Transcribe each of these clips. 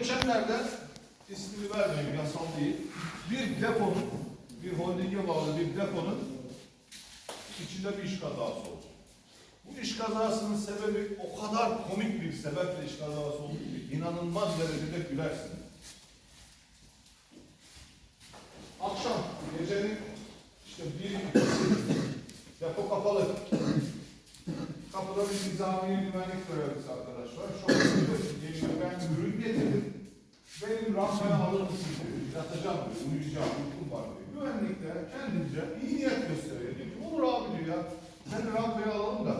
Geçenlerde ismini vermeyeyim yasal değil. Bir deponun, bir holdinge bağlı bir deponun içinde bir iş kazası oldu. Bu iş kazasının sebebi o kadar komik bir sebeple iş kazası oldu ki inanılmaz derecede gülersin. Akşam gecenin işte bir depo kapalı. Kapıda bir nizami güvenlik görevlisi arkadaşlar. Şok ediyorsun. Geliyor ben ürün getirdim. Benim rampaya alır mısın diyor. Yatacağım diyor. Uyuyacağım. Uykum var diyor. Güvenlikler kendince iyi niyet gösteriyor. Diyor ki olur abi diyor ya. Seni rampaya alalım da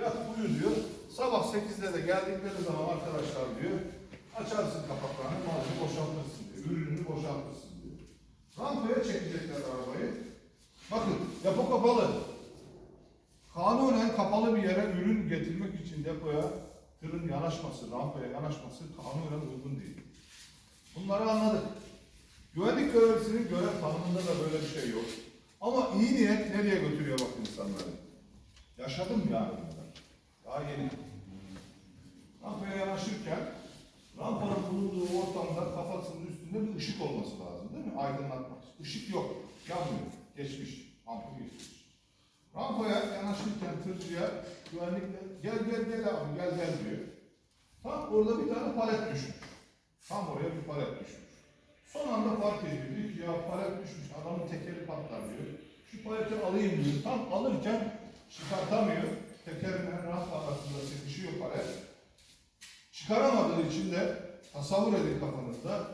yat uyu diyor. Sabah 8'de de geldikleri zaman arkadaşlar diyor. Açarsın kapaklarını malzeme boşaltırsın diyor. Ürününü boşaltırsın diyor. Rampaya çekecekler arabayı. Bakın yapı kapalı. Kapalı bir yere ürün getirmek için depoya tırın yanaşması, rampaya yanaşması kanunen uygun değil. Bunları anladık. Güvenlik görevlisinin görev tanımında da böyle bir şey yok. Ama iyi niyet nereye götürüyor bak insanları. Yaşadım yani bunlar. Daha yeni. Rampaya yanaşırken rampanın bulunduğu ortamda kafasının üstünde bir ışık olması lazım değil mi? Aydınlatmak. Işık yok. Yanmıyor. Geçmiş. Ampul geçmiş. Rampaya yanaşırken tırcıya güvenlikle gel gel gel abi gel gel diyor. Tam orada bir tane palet düşmüş. Tam oraya bir palet düşmüş. Son anda fark ediyor. Diyor ki ya palet düşmüş adamın tekeri patlar diyor. Şu paleti alayım diyor. Tam alırken çıkartamıyor. Tekerine raf arasında sıkışıyor palet. Çıkaramadığı için de tasavvur edin kafanızda.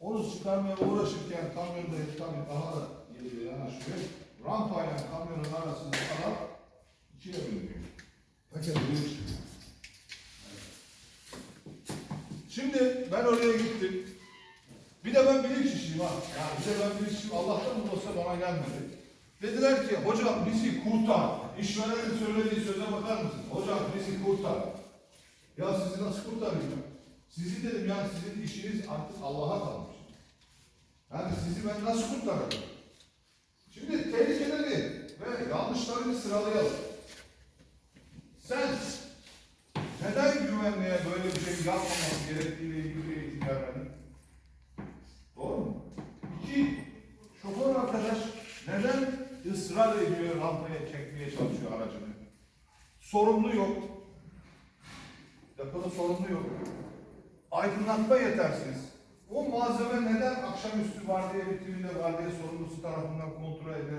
Onu çıkarmaya uğraşırken kamyonda kamyon daha da geriye yanaşıyor. Rampayla kamyonun Şimdi ben oraya gittim. Bir de ben bilinç işiyim ha. Yani bir de ben bilinç işiyim. Allah'tan bu olsa bana gelmedi. Dediler ki hocam bizi kurtar. İşverenin söylediği söze bakar mısın? Hocam bizi kurtar. Ya sizi nasıl kurtaracağım? Sizi dedim yani sizin işiniz artık Allah'a kalmış. Yani sizi ben nasıl kurtaracağım? Şimdi tehlikeleri ve yanlışlarını sıralayalım. Sen neden güvenliğe böyle bir şey yapmaması gerektiğiyle ilgili bir eğitim vermedin? Doğru mu? İki, şoför arkadaş neden ısrar ediyor rampaya çekmeye çalışıyor aracını? Sorumlu yok. Depoda sorumlu yok. Aydınlatma yetersiz. O malzeme neden akşamüstü vardiya bitiminde vardiya sorumlusu tarafından kontrol edilerek